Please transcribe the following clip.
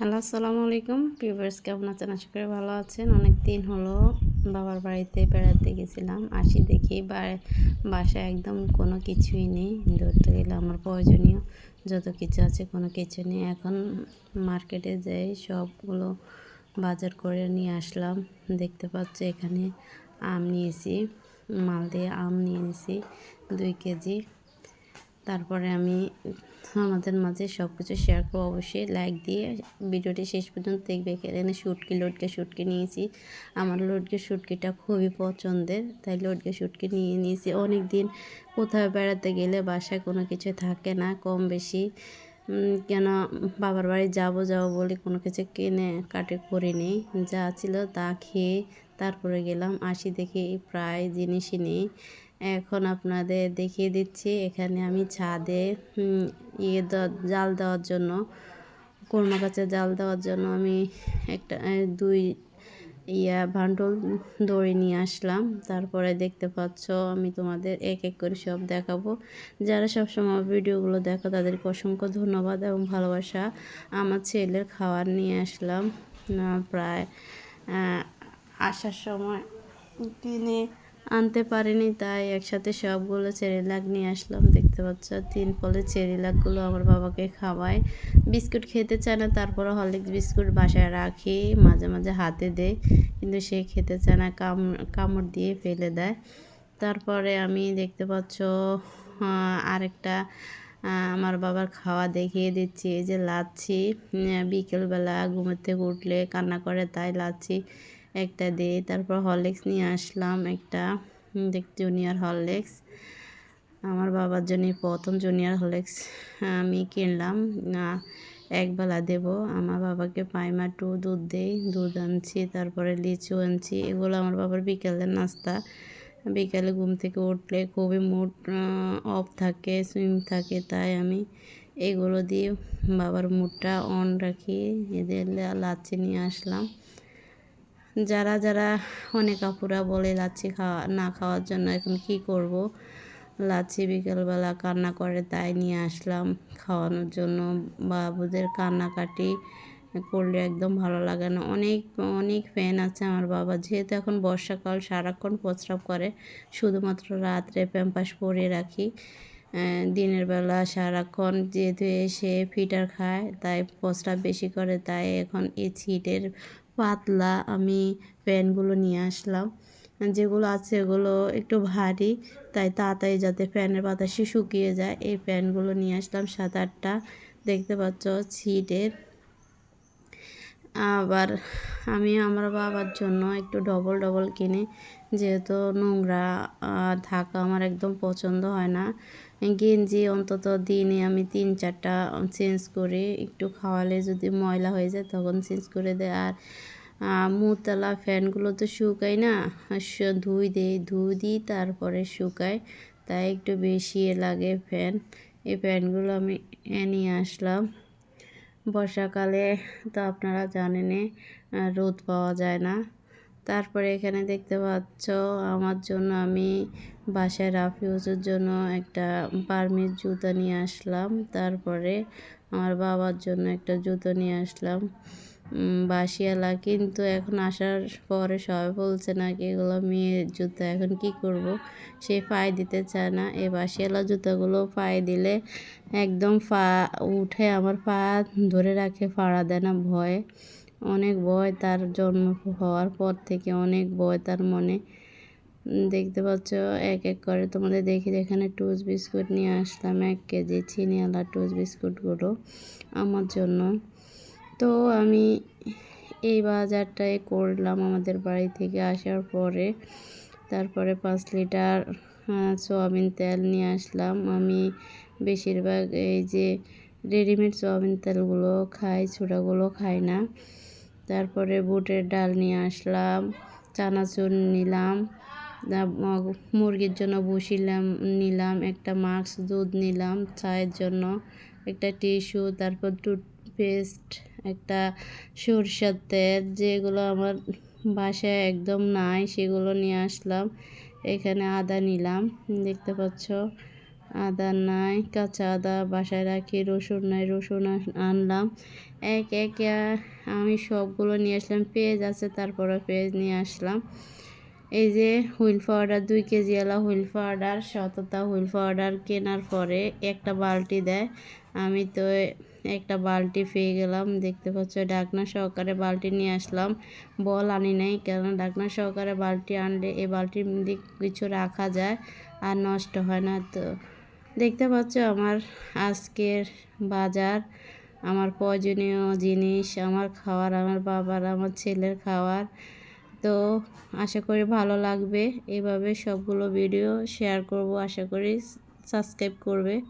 Hello, আসসালামু আলাইকুম। পিভার্স কেমন আছেন? আশা করি ভালো আছেন। অনেক দিন হলো বাবার বাড়িতে বেড়াতে গেছিলাম। আসি দেখি বাসায় একদম কোনো কিছুই নেই। ধরতে গেলে আমার প্রয়োজনীয় যত কিছু আছে কোনো কিছু নেই। এখন মার্কেটে যাই, সবগুলো বাজার করে নিয়ে আসলাম। দেখতে পাচ্ছি এখানে আম নিয়েছি, মাল দিয়ে আম নিয়ে নিয়েছি দুই কেজি। তারপরে আমি আমাদের মাঝে সব কিছু শেয়ার করব। অবশ্যই লাইক দিয়ে ভিডিওটি শেষ পর্যন্ত দেখবে। এখানে শুটকি, লটকে শুটকি নিয়েছি। আমার লটকে শুটকিটা খুবই পছন্দের, তাই লটকে শুটকি নিয়ে নিয়েছি। অনেক দিন কোথাও বেড়াতে গেলে বাসায় কোনো কিছু থাকে না কম বেশি। কেন বাবার বাড়ি যাব যাব বলে কোনো কিছু কিনে কাটে করিনি যা ছিল তা খেয়ে তারপরে গেলাম। আসি দেখি প্রায় জিনিসই নেই। এখন আপনাদের দেখিয়ে দিচ্ছি, এখানে আমি ছাদে ইয়ে জাল দেওয়ার জন্য, কোরমা গাছে জাল দেওয়ার জন্য আমি একটা দুই ইয়া ভান্ডল দড়ি নিয়ে আসলাম। তারপরে দেখতে পাচ্ছ, আমি তোমাদের এক এক করে সব দেখাবো। যারা সব সময় ভিডিওগুলো দেখো, তাদেরকে অসংখ্য ধন্যবাদ এবং ভালোবাসা। আমার ছেলের খাবার নিয়ে আসলাম প্রায় আসার সময়। কিনে আনতে পারিনি, তাই একসাথে সবগুলো চেরিলাক নিয়ে আসলাম। দেখতে পাচ্ছ, তিন ফলে চেরিলাকগুলো আমার বাবাকে খাওয়াই বিস্কুট খেতে চায় না তারপরে হরলিক্স বিস্কুট বাসায় রাখি, মাঝে মাঝে হাতে দেয় কিন্তু সে খেতে চায় না, কাম, কামড় দিয়ে ফেলে দেয়। তারপরে আমি দেখতে পাচ্ছ আরেকটা আমার বাবার খাওয়া দেখিয়ে দিচ্ছি, এই যে লাচ্ছি বিকেলবেলা ঘুমের থেকে উঠলে কান্না করে, তাই লাচ্ছি একটা দিই তারপর হরলিক্স নিয়ে আসলাম একটা। দেখ জুনিয়র হরলিক্স আমার বাবার জন্য প্রথম জুনিয়র হরলিক্স আমি কিনলাম। একবেলা দেব। আমার বাবাকে পাইমা টু দুধ দেই, দুধ আনছি, তারপরে লিচু আনছি। এগুলো আমার বাবার বিকেলের নাস্তা। বিকেলে ঘুম থেকে উঠলে খুবই মুড অফ থাকে সুইম থাকে, তাই আমি এগুলো দিয়ে বাবার মুডটা অন রাখি। এদের লাচ্ছি নিয়ে আসলাম। যারা যারা অনেক আপুরা বলে লাচ্ছি খাওয়া, না খাওয়ার জন্য এখন কি করব? লাচ্ছি বিকেলবেলা কান্না করে তাই নিয়ে আসলাম খাওয়ানোর জন্য। বাবুদের কান্নাকাটি করলে একদম ভালো লাগে না। অনেক অনেক ফ্যান আছে আমার বাবা। যেহেতু এখন বর্ষাকাল, সারাক্ষণ প্রস্রাব করে। শুধুমাত্র রাত্রে প্যাম্পাস পরে রাখি। দিনের বেলা সারাক্ষণ যেহেতু এসে ফিটার খায়, তাই প্রস্রাব বেশি করে, তাই এখন এই ছিটের পাতলা আমি প্যানগুলো নিয়ে আসলাম। যেগুলো আছে এগুলো একটু ভারী, তাই তাড়াতাড়ি যাতে ফ্যানের বাতাসে শুকিয়ে যায়, এই প্যানগুলো নিয়ে আসলাম সাত আটটা দেখতে পাচ্ছ ছিটের। আবার আমি আমার বাবার জন্য একটু ডবল ডবল কিনে, যেহেতু নোংরা থাকা আমার একদম পছন্দ হয় না। গেঞ্জি অন্তত দিনে আমি তিন চারটা চেঞ্জ করি একটু খাওয়ালে যদি ময়লা হয়ে যায় তখন চেঞ্জ করে দেয়। আর মুতলা ফ্যানগুলো তো শুকাই না। ধুই দিই ধুই দিই তারপরে শুকাই তাই একটু বেশি লাগে ফ্যান। এই ফ্যানগুলো আমি নিয়ে আসলাম। বর্ষাকালে তো আপনারা জানেনই আহ, রোদ পাওয়া যায় না। তারপরে এখানে দেখতে পাচ্ছ আমার জন্য আমি বাসায় রাফিউজের জন্য একটা পারমিট জুতো নিয়ে আসলাম। তারপরে আমার বাবার জন্য একটা জুতো নিয়ে আসলাম বাসিয়ালা। কিন্তু এখন আসার পরে সবাই বলছে না কি এগুলো মেয়ের জুতো, এখন কি করব? সে পায়ে দিতে চায় না। এই বাসিয়ালা জুতোগুলো পায়ে দিলে একদম পা উঠে আমার পা ধরে রাখে, ফাড়া দেয় না, ভয়ে। অনেক ভয় তার জন্ম হওয়ার পর থেকে অনেক ভয় তার মনে। দেখতে পাচ্ছ, এক এক করে তোমাদের দেখি এখানে টুস বিস্কুট নিয়ে আসলাম, এক কেজি চিনিওয়ালা টুস বিস্কুটগুলো আমার জন্য। তো আমি এই বাজারটাই করলাম আমাদের বাড়ি থেকে আসার পরে। তারপরে পাঁচ লিটার সয়াবিন তেল নিয়ে আসলাম। আমি বেশিরভাগ এই যে রেডিমেড সয়াবিন তেলগুলো খাই, ছোটাগুলো খাই না। তারপরে বুটের ডাল নিয়ে আসলাম চানাচুর নিলাম মুরগির জন্য বসিলাম, নিলাম, একটা মাস্ক, দুধ নিলাম, চায়ের জন্য, একটা টিস্যু, তারপর টুথপেস্ট, একটা সরষের তেল, যেগুলো আমার বাসায় একদম নাই, সেগুলো নিয়ে আসলাম, এখানে আদা নিলাম, দেখতে পাচ্ছ? আদা নাই, কাঁচা আদা বাসায় রাখি, রসুন নাই, রসুন আনলাম। এক এক আমি সবগুলো নিয়ে আসলাম, পেঁয়াজ আছে, তারপরে পেঁয়াজ নিয়ে আসলাম। এই যে হুইল পাউডার, দুই কেজি এলা হুইল পাউডার শততা হুইল পাউডার কেনার পরে একটা বালতি দেয়। আমি তো একটা বালতি পেয়ে গেলাম, দেখতে পাচ্ছ ডাকনা সহকারে বালতি নিয়ে আসলাম। বল আনি নাই কারণ ডাকনা সহকারে বালতি আনলে এই বালতির মধ্যে কিছু রাখা যায় আর নষ্ট হয় না তো। দেখতে পাচ্ছ আমার আজকের বাজার, আমার প্রয়োজনীয় জিনিস, আমার খাওয়ার, আমার বাবার, আমার ছেলের খাওয়ার। তো আশা করি ভালো লাগবে। এভাবে সবগুলো ভিডিও শেয়ার করব। আশা করি সাবস্ক্রাইব করবে।